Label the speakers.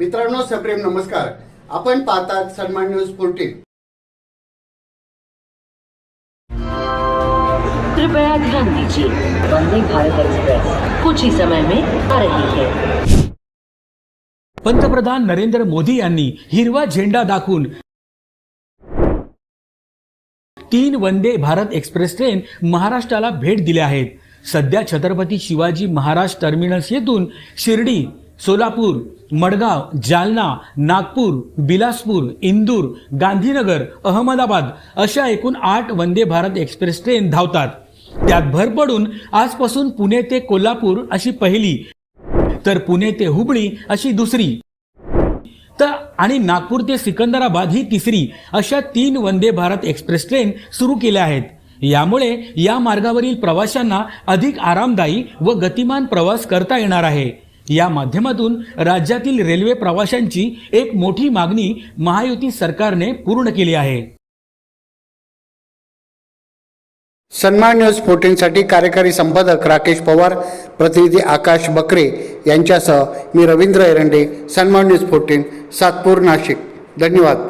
Speaker 1: मित्रांनो सप्रेम नमस्कार. आपण पाहतात सन्मान न्यूज फोर्टीन
Speaker 2: कृपया ध्यान दीजिए वंदे भारत एक्सप्रेस. कुछ ही समय में आ रही है।
Speaker 3: पंतप्रधान नरेंद्र मोदी यांनी हिरवा झेंडा दाखवून तीन वंदे भारत एक्सप्रेस ट्रेन महाराष्ट्राला भेट दिल्या आहेत. सध्या छत्रपती शिवाजी महाराज टर्मिनस येथून शिर्डी सोलापूर मडगाव जालना नागपूर बिलासपूर इंदूर गांधीनगर अहमदाबाद अशा एकूण आठ वंदे भारत एक्सप्रेस ट्रेन धावतात. त्यात भर पडून आजपासून पुणे ते कोल्हापूर अशी पहिली तर पुणे ते हुबळी अशी दुसरी. तर आणि नागपूर ते सिकंदराबाद ही तिसरी अशा तीन वंदे भारत एक्सप्रेस ट्रेन सुरू केल्या आहेत. यामुळे या मार्गावरील प्रवाशांना अधिक आरामदायी व गतिमान प्रवास करता येणार आहे. या माध्यमातून राज्यातील रेल्वे प्रवाशांची एक मोठी मागणी महायुती सरकारने पूर्ण केली आहे.
Speaker 1: सन्मान न्यूज फोर्टीनसाठी कार्यकारी संपादक राकेश पवार प्रतिनिधी आकाश बकरे यांच्यासह मी रवींद्र एरंडे सन्मान न्यूज फोर्टीन सातपूर नाशिक. धन्यवाद.